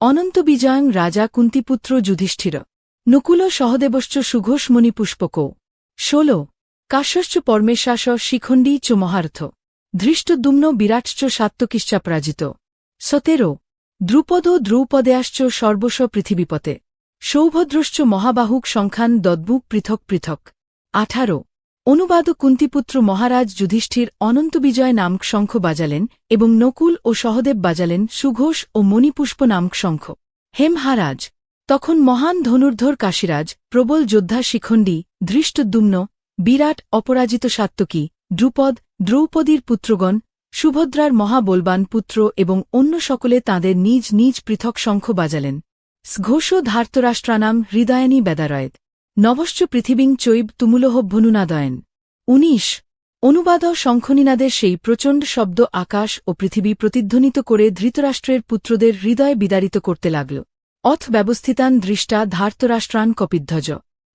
অনন্ত বিজয়ং রাজা কুন্তিপুত্র যুধিষ্ঠির। নকুল সহদেবশ্চ সুঘোষ মণিপুষ্পকৌ ষোল, কাশ্যশ্চ পরমেশ্বাস শিখণ্ডী চ মহার্থ। ধৃষ্টদুম্ন বিরাটশ্চ সাত্তকিশ্চাপরাজিত সতেরো, দ্রুপদ দ্রৌপদেয়াশ্চ সর্বস্ব পৃথিবীপতে। সৌভদ্রশ্চ মহাবাহুক সংখ্যান দদ্বুক পৃথক পৃথক। আঠারো অনুবাদ কুন্তিপুত্র মহারাজ যুধিষ্ঠির অনন্ত বিজয় নামক শঙ্খ বাজালেন এবং নকুল ও সহদেব বাজালেন সুঘোষ ও মণিপুষ্প নামক শঙ্খ হে মহারাজ তখন মহান ধনুর্ধর কাশীরাজ, প্রবল যোদ্ধা শিখণ্ডী, ধৃষ্টদ্যুম্ন, বিরাট অপরাজিত সাত্তকী দ্রুপদ, দ্রৌপদীর পুত্রগণ, সুভদ্রার মহাবলবান পুত্র এবং অন্য সকলে তাঁদের নিজ নিজ পৃথক শঙ্খ বাজালেন। স্ঘোষ ধার্তরাষ্ট্রানাম হৃদয়ানী বেদারয়েদ। নবশ্চ পৃথিবীং চৈব তুমুলহভ্যনুনাদয়ন উনিশ, অনুবাদ শঙ্খনীনাদের সেই প্রচণ্ড শব্দ আকাশ ও পৃথিবী প্রতিধ্বনিত করে ধৃতরাষ্ট্রের পুত্রদের হৃদয় বিদারিত করতে লাগল। অথ ব্যবস্থিতান দৃষ্টা ধার্তরাষ্ট্রান কপিধ্বজ।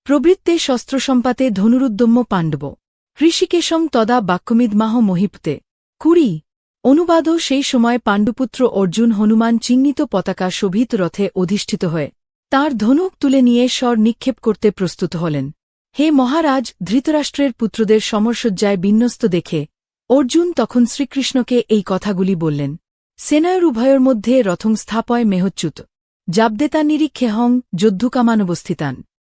প্রবৃত্তে শস্ত্রসম্পাতে ধনুরুদ্যম্য পাণ্ডব। ঋষিকেশং তদা বাক্যমিদমাহ মহিপতে। কুড়ি অনুবাদ সেই সময় পাণ্ডুপুত্র অর্জুন হনুমান চিহ্নিত পতাকা শোভিত রথে অধিষ্ঠিত হয়ে। তার ধনুক তুলে নিয়ে স্বর নিক্ষেপ করতে প্রস্তুত হলেন। হে মহারাজ, ধৃতরাষ্ট্রের পুত্রদের সমরসজ্জায় বিন্যস্ত দেখে অর্জুন তখন শ্রীকৃষ্ণকে এই কথাগুলি বললেন। সেনায়র উভয়ের মধ্যে রথং স্থাপয় মেহচ্যুত। জাবদেতা নিরীক্ষে হং যদ্ধুকামানবস্থিতান।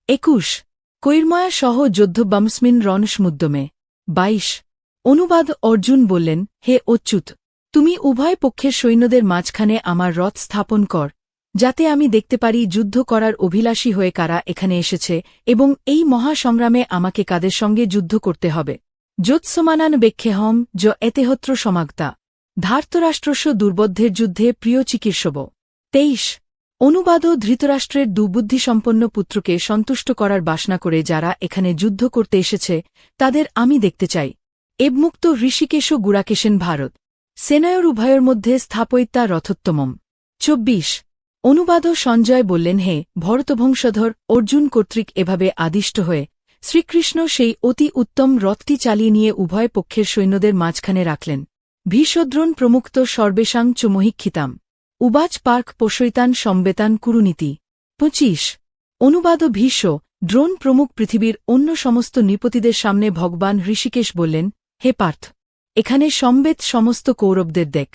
একুশ। কৈর্ময়া সহ যদ্ধবমস্মিন রণসমুদ্যমে বাইশ। অনুবাদ অর্জুন বললেন, হে অচ্যুত, তুমি উভয় পক্ষের সৈন্যদের মাঝখানে আমার রথ স্থাপন কর। যাতে আমি দেখতে পারি যুদ্ধ করার অভিলাষী হয়ে কারা এখানে এসেছে এবং এই মহাসংগ্রামে আমাকে কাদের সঙ্গে যুদ্ধ করতে হবে। যোৎসমানান বেক্ষেহম য এতেহত্র সমাগতা। ধার্তরাষ্ট্রস্য দুর্বদ্ধের যুদ্ধে প্রিয় চিকিৎসব। তেইশ অনুবাদ ধৃতরাষ্ট্রের দুবুদ্ধিসম্পন্ন পুত্রকে সন্তুষ্ট করার বাসনা করে যারা এখানে যুদ্ধ করতে এসেছে, তাদের আমি দেখতে চাই। এবমুক্ত ঋষিকেশ গুড়াকেশেন ভারত। সেনায়র উভয়ের মধ্যে স্থাপয়িতা রথোত্তমম। চব্বিশ অনুবাদ সঞ্জয় বললেন, হে ভরতবংশধর, অর্জুন কর্তৃক এভাবে আদিষ্ট হয়ে শ্রীকৃষ্ণ সেই অতি উত্তম রথটি চালিয়ে নিয়ে উভয় পক্ষের সৈন্যদের মাঝখানে রাখলেন। ভীষদ্রোণ প্রমুক্ত সর্বেশাং চ মহিক্ষিতাম। উবাচ পার্ক পোষৈতান সম্বেতান কুরুনীতি। পঁচিশ। অনুবাদ ভীষ্ম ড্রোন প্রমুখ পৃথিবীর অন্য সমস্ত নৃপতিদের সামনে ভগবান ঋষিকেশ বললেন, হে পার্থ, এখানে সম্বেত সমস্ত কৌরবদের দেখ।